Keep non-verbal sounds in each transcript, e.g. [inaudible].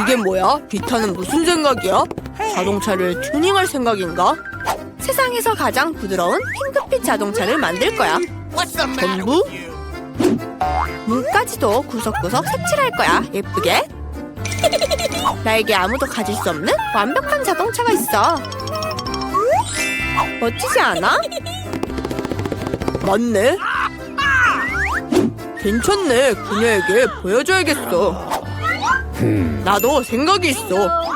이게 뭐야? 비타는 무슨 생각이야? 자동차를 튜닝할 생각인가? 세상에서 가장 부드러운 핑크빛 자동차를 만들 거야. 전부? 문까지도 구석구석 색칠할 거야. 예쁘게. [laughs] 나에게 아무도 가질 수 없는 완벽한 자동차가 있어. 멋지지 않아? 맞네. 괜찮네. 그녀에게 보여줘야겠어. 나도 생각이 있어.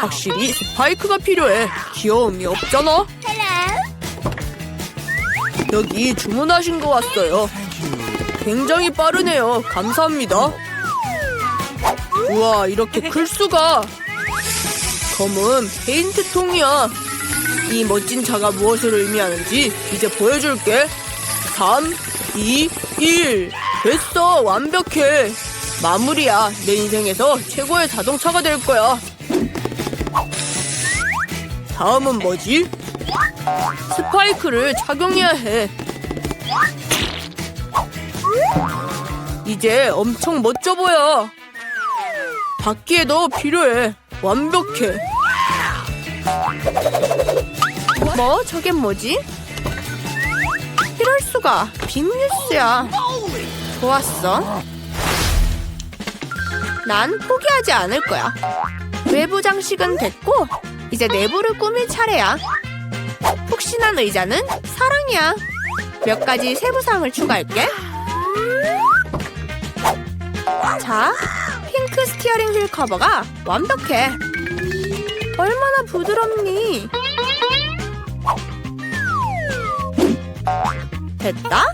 확실히 스파이크가 필요해. 귀여움이 없잖아. 여기 주문하신 거 왔어요. 굉장히 빠르네요. 감사합니다. 우와, 이렇게 클 수가. 검은 페인트 통이야. 이 멋진 차가 무엇을 의미하는지 이제 보여줄게. 3, 2, 1. 됐어. 완벽해. 마무리야. 내 인생에서 최고의 자동차가 될 거야. 다음은 뭐지? 스파이크를 착용해야 해. 이제 엄청 멋져 보여. 바퀴에도 필요해. 완벽해. 뭐? 저게 뭐지? 이럴 수가. 빅뉴스야. 좋았어. 난 포기하지 않을 거야. 외부 장식은 됐고 이제 내부를 꾸밀 차례야. 푹신한 의자는 사랑이야. 몇 가지 세부사항을 추가할게. 자, 핑크 스티어링 휠 커버가 완벽해. 얼마나 부드럽니? 됐다.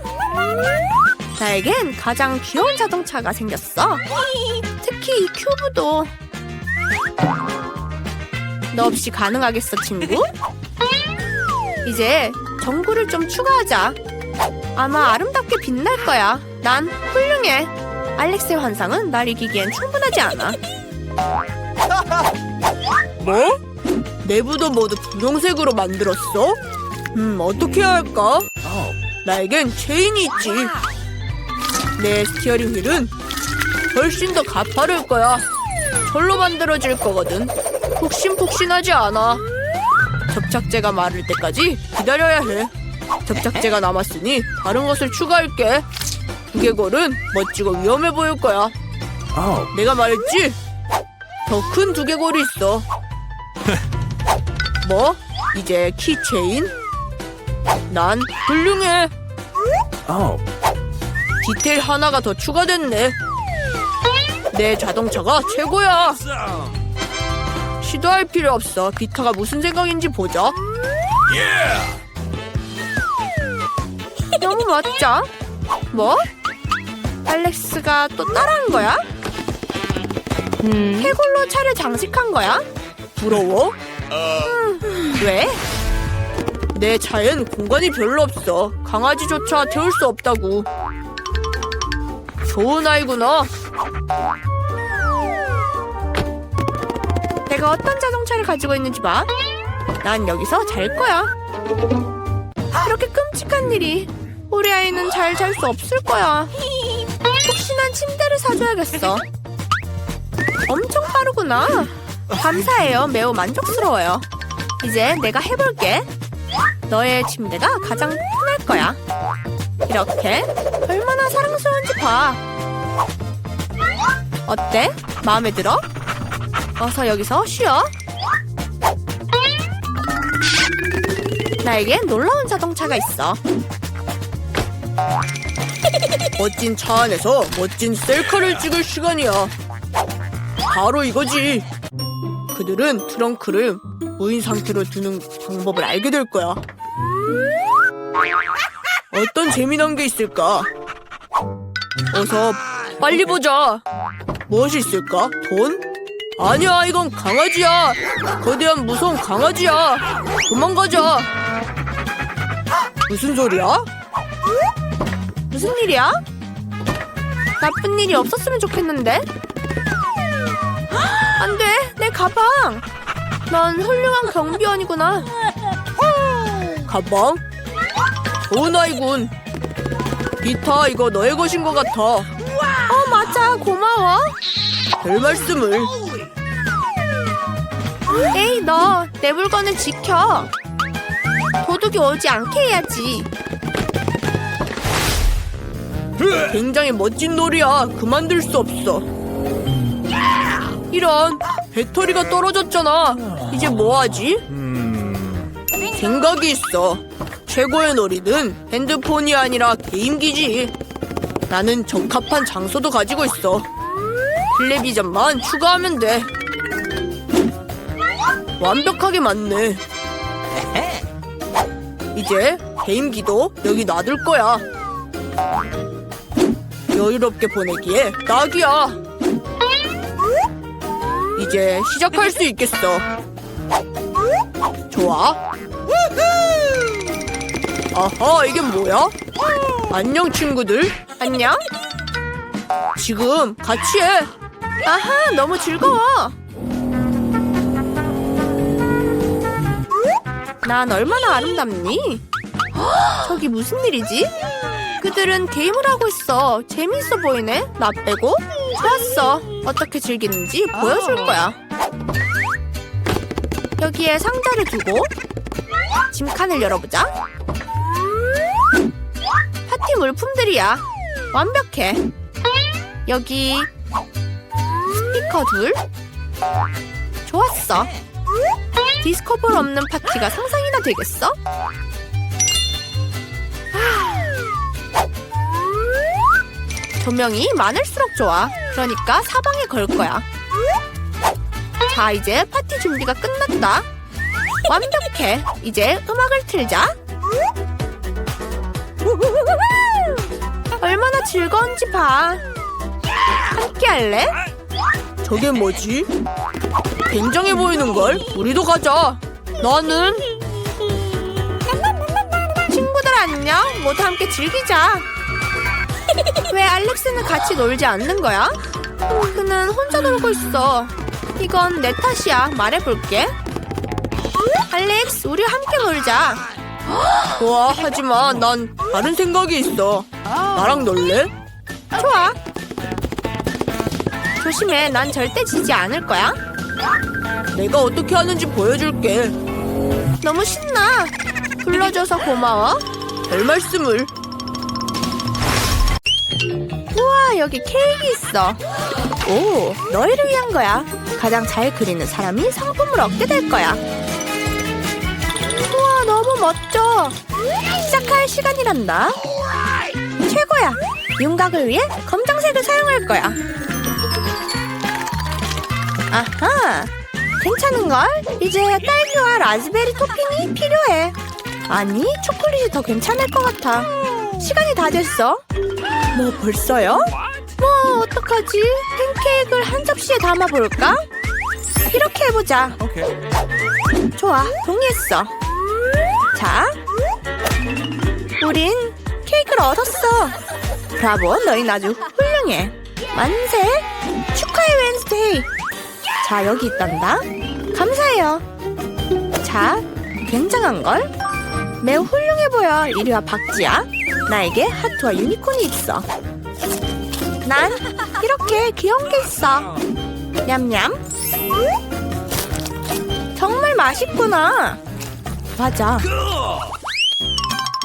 나에겐 가장 귀여운 자동차가 생겼어. 특히 이 큐브도. 너 없이 가능하겠어, 친구? 이제 전구를 좀 추가하자. 아마 아름답게 빛날 거야. 난 훌륭해. 알렉스의 환상은 날 이기기엔 충분하지 않아. [laughs] 뭐? 내부도 모두 분홍색으로 만들었어? 음, 어떻게 해야 할까? 나에겐 체인이 있지. 내 스티어링 휠은 훨씬 더 가파를 거야. 절로 만들어질 거거든. 푹신푹신하지 않아. 접착제가 마를 때까지 기다려야 해. 접착제가 남았으니 다른 것을 추가할게. 두개골은 멋지고 위험해 보일 거야. 내가 말했지? 더 큰 두개골이 있어. [laughs] 뭐? 이제 키체인? 난 훌륭해. 디테일 하나가 더 추가됐네. 내 자동차가 최고야. 시도할 필요 없어. 비타가 무슨 생각인지 보자. 너무 멋져. 뭐? 알렉스가 또 따라한 거야? 해골로 차를 장식한 거야? 부러워? 음, 왜? 내 차엔 공간이 별로 없어. 강아지조차 태울 수 없다고. 좋은 아이구나. 내가 어떤 자동차를 가지고 있는지 봐. 난 여기서 잘 거야. 이렇게 끔찍한 일이. 우리 아이는 잘 잘 수 없을 거야. 혹시난 침대를 사줘야겠어. 엄청 빠르구나. 감사해요. 매우 만족스러워요. 이제 내가 해볼게. 너의 침대가 가장 편할 거야. 이렇게 얼마나 사랑스러운지 봐. 어때? 마음에 들어? 어서 여기서 쉬어. 나에겐 놀라운 자동차가 있어. 멋진 차 안에서 멋진 셀카를 찍을 시간이야. 바로 이거지. 그들은 트렁크를 무인 상태로 두는 방법을 알게 될 거야. 어떤 재미난 게 있을까? 어서 빨리 보자. 무엇이 있을까? 돈? 아니야, 이건 강아지야. 거대한 무서운 강아지야. 도망가자. 무슨 소리야? 무슨 일이야? 나쁜 일이 없었으면 좋겠는데? 안 돼! 내 가방! 넌 훌륭한 경비원이구나. 가방? 좋은 아이군. 비타, 이거 너의 것인 것 같아. 어, 맞아. 고마워. 별 말씀을. 에이, 너 내 물건을 지켜. 도둑이 오지 않게 해야지. 굉장히 멋진 놀이야. 그만둘 수 없어. 이런 배터리가 떨어졌잖아. 이제 뭐 하지? 생각이 있어. 최고의 놀이는 핸드폰이 아니라 게임기지. 나는 적합한 장소도 가지고 있어. 텔레비전만 추가하면 돼. 완벽하게 맞네. 이제 게임기도 여기 놔둘 거야. 여유롭게 보내기에 딱이야. 이제 시작할 수 있겠어. 좋아. 아하, 이게 뭐야? 안녕, 친구들. 안녕. 지금 같이 해. 아하, 너무 즐거워. 난 얼마나 아름답니? 헉, 저기 무슨 일이지? 그들은 게임을 하고 있어. 재미있어 보이네. 나 빼고. 좋았어. 어떻게 즐기는지 보여줄 거야. 여기에 상자를 두고 짐칸을 열어보자. 파티 물품들이야. 완벽해. 여기 스피커 둘. 좋았어. 디스코볼 없는 파티가 상상이나 되겠어? 조명이 많을수록 좋아. 그러니까 사방에 걸 거야. 자, 이제 파티 준비가 끝났다. 완벽해. 이제 음악을 틀자. 얼마나 즐거운지 봐. 함께 할래? 저게 뭐지? 굉장해 보이는 걸. 우리도 가자. 나는 친구들 안녕. 모두 함께 즐기자. 왜 알렉스는 같이 놀지 않는 거야? 그는 혼자 놀고 있어. 이건 내 탓이야. 말해볼게. 알렉스, 우리 함께 놀자. 좋아, 하지만 난 다른 생각이 있어. 나랑 놀래? 좋아. 조심해, 난 절대 지지 않을 거야. 내가 어떻게 하는지 보여줄게. 너무 신나. 불러줘서 고마워. 별 말씀을. 우와, 여기 케이크 있어. 오, 너희를 위한 거야. 가장 잘 그리는 사람이 상품을 얻게 될 거야. 우와, 너무 멋져. 시작할 시간이란다. 최고야. 윤곽을 위해 검정색을 사용할 거야. 아하, 괜찮은걸? 이제 딸기와 라즈베리 토핑이 필요해. 아니, 초콜릿이 더 괜찮을 것 같아. 시간이 다 됐어. 뭐 벌써요? 뭐 어떡하지? 팬케이크를 한 접시에 담아볼까? 이렇게 해보자. 좋아, 동의했어. 자, 우린 케이크를 얻었어. 브라보, 너희 아주 훌륭해. 만세! 축하해, 웬스데이. 자, 여기 있단다. 감사해요. 자, 굉장한걸? 매우 훌륭해 보여. 이리 와, 박지야. 나에게 하트와 유니콘이 있어. 난 이렇게 귀여운 게 있어. 냠냠. 정말 맛있구나. 맞아.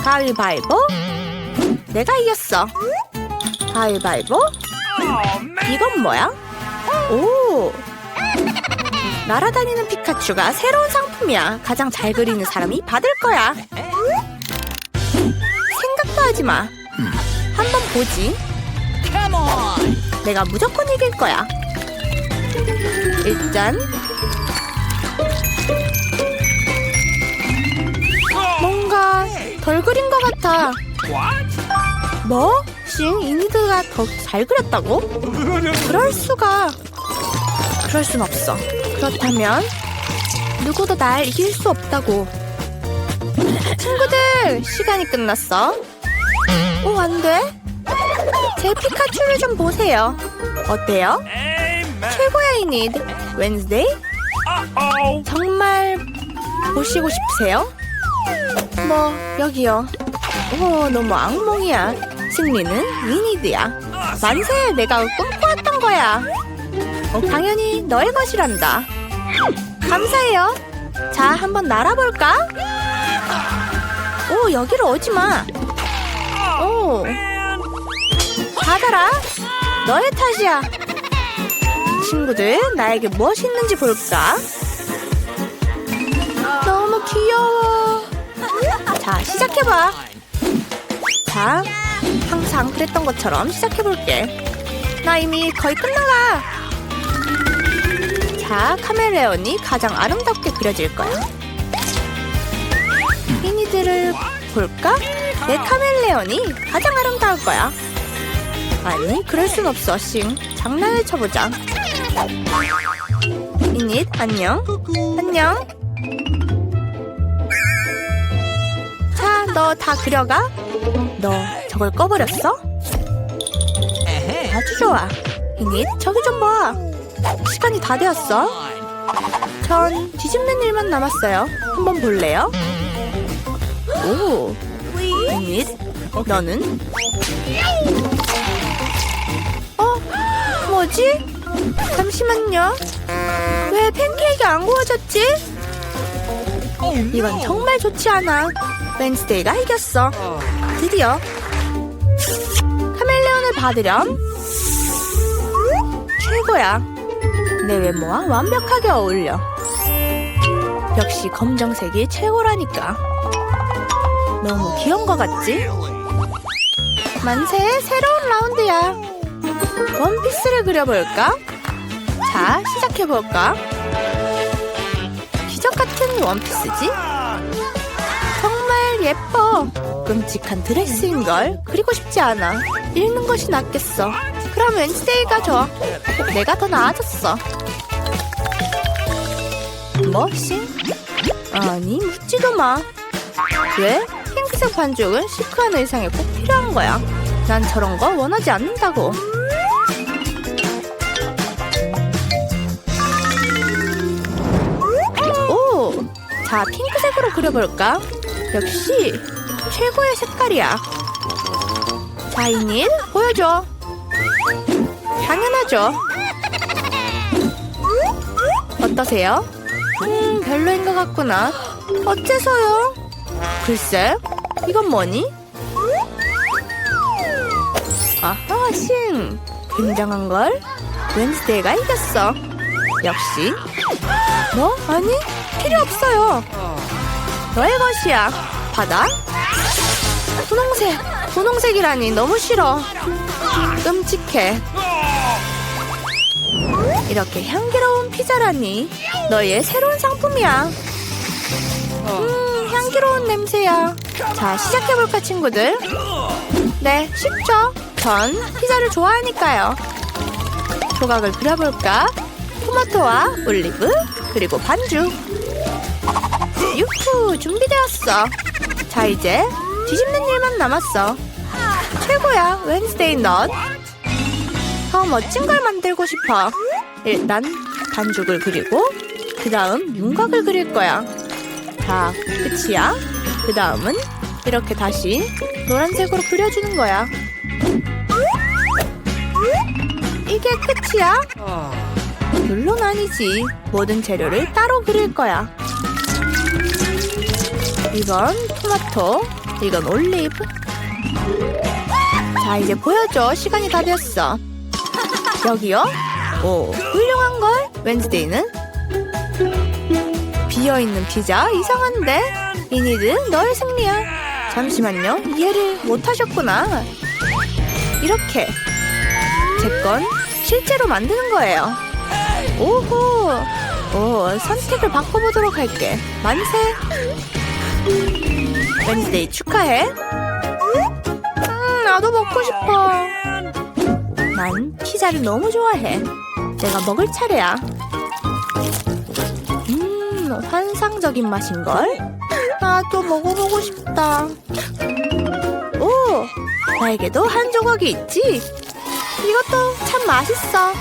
가위바위보. 내가 이겼어. 가위바위보. 이건 뭐야? 오. 날아다니는 피카츄가 새로운 상품이야. 가장 잘 그리는 사람이 받을 거야. 생각도 하지 마. 한번 보지. 내가 무조건 이길 거야. 일단 뭔가 덜 그린 것 같아. 뭐? 신 이니드가 더 잘 그렸다고? 그럴 수가. 그럴 순 없어. 그렇다면 누구도 날 이길 수 없다고. 친구들 시간이 끝났어. 오, 안 돼. 제 피카츄를 좀 보세요. 어때요? 최고야 이니드. 웬즈데이? 정말 보시고 싶으세요? 뭐 여기요. 오 너무 악몽이야. 승리는 위니드야. 만세 내가 꿈꿔왔던 거야. 당연히 너의 것이란다. 감사해요. 자, 한번 날아볼까? 오, 여기로 오지 마. 오, 받아라. 너의 탓이야. 친구들, 나에게 무엇이 있는지 볼까? 너무 귀여워. 자, 시작해봐. 자, 항상 그랬던 것처럼 시작해볼게. 나 이미 거의 끝나가. 자, 카멜레온이 가장 아름답게 그려질 거야. 미니들을 볼까? 내 카멜레온이 가장 아름다울 거야. 아니, 그럴 순 없어, 싱. 장난을 쳐보자. 미닛, 안녕. 안녕. 자, 너 다 그려가? 너 저걸 꺼버렸어? 아주 좋아. 미닛, 저기 좀 봐. 시간이 다 되었어. 전 뒤집는 일만 남았어요. 한번 볼래요? 오, 미닛, 너는? 어, 뭐지? 잠시만요. 왜 팬케이크 안 구워졌지? 이건 정말 좋지 않아. 웬스데이가 이겼어. 드디어 카멜레온을 받으렴. 최고야. 내 외모와 완벽하게 어울려. 역시 검정색이 최고라니까. 너무 귀여운 것 같지? 만세 새로운 라운드야. 원피스를 그려볼까? 자, 시작해볼까? 기적 같은 원피스지? 정말 예뻐. 끔찍한 드레스인걸. 그리고 싶지 않아. 읽는 것이 낫겠어. 그럼 웬스데이가 좋아. 내가 더 나아졌어. 뭐, 싱? 아니, 묻지도 마. 왜? 핑크색 반죽은 시크한 의상에 꼭 필요한 거야. 난 저런 거 원하지 않는다고. 오! 자, 핑크색으로 그려볼까? 역시 최고의 색깔이야. 자, 이닐 보여줘. 당연하죠. 어떠세요? 음, 별로인 것 같구나. 어째서요? 글쎄, 이건 뭐니? 아하, 싱. 굉장한걸? 웬스데이가 이겼어. 역시. 뭐? 아니, 필요 없어요. 너의 것이야. 받아. 분홍색. 분홍색이라니 너무 싫어. 끔찍해. 이렇게 향기로운 피자라니. 너의 새로운 상품이야. 음, 향기로운 냄새야. 자, 시작해볼까, 친구들? 네, 쉽죠? 전 피자를 좋아하니까요. 조각을 그려볼까? 토마토와 올리브, 그리고 반죽. 유후, 준비되었어. 자, 이제 뒤집는 일만 남았어. 최고야, 웬스데이 넛. 더 멋진 걸 만들고 싶어. 일단 반죽을 그리고 그 다음 윤곽을 그릴 거야. 자, 끝이야. 그 다음은 이렇게 다시 노란색으로 그려주는 거야. 이게 끝이야? 물론 아니지. 모든 재료를 따로 그릴 거야. 이건 토마토, 이건 올리브. 자, 이제 보여줘. 시간이 다 됐어. 여기요? 오, 훌륭한 걸. 웬스데이는 비어있는 피자 이상한데? 미니드 너의 승리야. 잠시만요. 이해를 못하셨구나. 이렇게 제 건 실제로 만드는 거예요. 오호. 오, 선택을 바꿔보도록 할게. 만세. 웬스데이 축하해. 음, 나도 먹고 싶어. 난 피자를 너무 좋아해. 내가 먹을 차례야. 음, 환상적인 맛인걸? 나도 먹어보고 싶다. 오, 나에게도 한 조각이 있지? 이것도 참 맛있어.